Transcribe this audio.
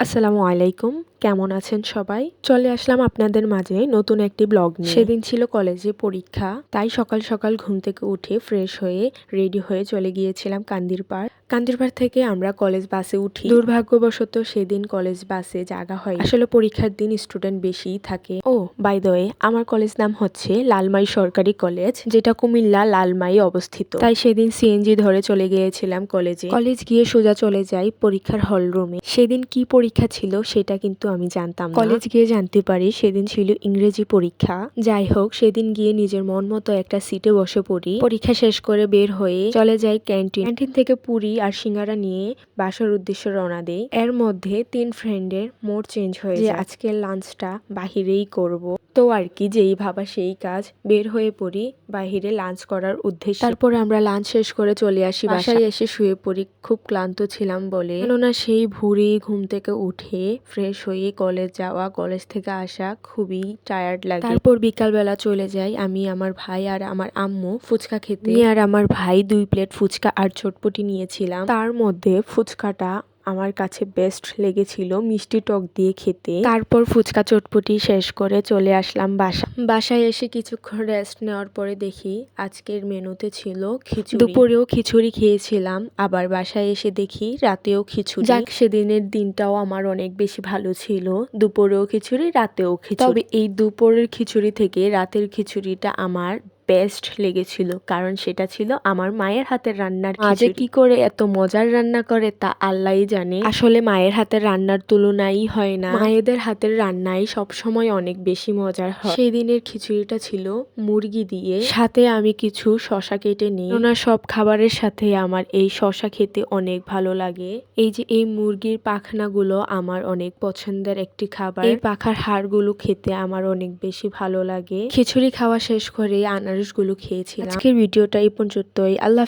আসসালামু আলাইকুম। কেমন আছেন সবাই? চলে আসলাম আপনাদের মাঝে নতুন একটি ব্লগ সেদিন ছিল কলেজে পরীক্ষা, তাই সকাল সকাল ঘুম থেকে উঠে ফ্রেশ হয়ে রেডি হয়ে চলে গিয়েছিলাম কান্দির পাড়। কান্দির পাড় থেকে আমরা কলেজ বাসে উঠি। দুর্ভাগ্যবশত সেদিন কলেজ বাসে জায়গা হয় আসলে পরীক্ষার দিন স্টুডেন্ট বেশিই থাকে। ও, বাই দ্য ওয়ে, আমার কলেজ নাম হচ্ছে লালমাই সরকারি কলেজ, যেটা কুমিল্লা লালমাই অবস্থিত। তাই সেদিন সিএনজি ধরে চলে গিয়েছিলাম কলেজে। কলেজ গিয়ে সোজা চলে যাই পরীক্ষার হল রুমে সেদিন কি পরীক্ষা ছিল সেটা কিন্তু আমি জানতাম কলেজ গিয়ে জানতে পারি সেদিন ছিল ইংরেজি পরীক্ষা। যাই হোক, সেদিন গিয়ে নিজের মন মতো একটা সিটে বসে পড়ি। পরীক্ষা শেষ করে বের হয়ে চলে যাই ক্যান্টিন। ক্যান্টিন থেকে পুরি আর সিঙ্গারা নিয়ে বাসার উদ্দেশ্যে রওনা দেই। এর মধ্যে তিন ফ্রেন্ডের মোড চেঞ্জ হয়ে যায়। আজকের লাঞ্চটা বাহিরেই করব। তো আর কি যেই ভাবা সেই কাজ বের হয়ে পড়ি বাহিরে লাঞ্চ করার উদ্দেশ্যে। তারপরে আমরা লাঞ্চ শেষ করে চলে আসি বাসায়। এসে শুয়ে পড়ি খুব ক্লান্ত ছিলাম বলে। কেননা সেই ভোরে ঘুম থেকে উঠে ফ্রেশ হয়ে কলেজ যাওয়া কলেজ থেকে আসা খুবই টায়ার্ড লাগে। তারপর বিকালবেলা চলে যাই আমি আমার ভাই আর আমার আম্মু ফুচকা খেতে। আমি আর আমার ভাই দুই প্লেট ফুচকা আর চটপটি নিয়েছিলাম। তার মধ্যে ফুচকাটা আমার কাছে বেস্ট লেগেছিল মিষ্টি টক দিয়ে খেতে। তারপর ফুচকা চটপটি শেষ করে চলে আসলাম বাসা বাসায় এসে কিছুক্ষণ রেস্ট নেওয়ার পরে দেখি আজকের মেনুতে ছিল খিচুড়ি। দুপুরেও খিচুড়ি খেয়েছিলাম, আবার বাসায় এসে দেখি রাতেও খিচুড়ি। যাক, সেদিনের দিনটাও আমার অনেক বেশি ভালো ছিল। দুপুরেও খিচুড়ি, রাতেও খিচুড়ি। তবে এই দুপুরের খিচুড়ি থেকে রাতের খিচুড়িটা আমার বেস্ট লেগেছিল। কারণ সেটা ছিল আমার মায়ের হাতের রান্নার আজে কি করে এত মজার রান্না করে তা আল্লাহই জানে। আসলে মায়ের হাতের রান্নার তুলনাই হয় না। মায়েদের হাতের রান্নাই সব সময় অনেক বেশি মজার হয়। সেই দিনের খিচুড়িটা ছিল মুরগি দিয়ে। সাথে আমি কিছু শশা কেটে নিই। ওনার সব খাবারের সাথে আমার এই শশা খেতে অনেক ভালো লাগে। এই যে এই মুরগির পাখনাগুলো আমার অনেক পছন্দের একটি খাবার। এই পাখার হাড়গুলো খেতে আমার অনেক বেশি ভালো লাগে। খিচুড়ি খাওয়া শেষ করে আনারসগুলো খেয়েছিলাম। আজকের ভিডিওটা এই পর্যন্তই। আল্লাহ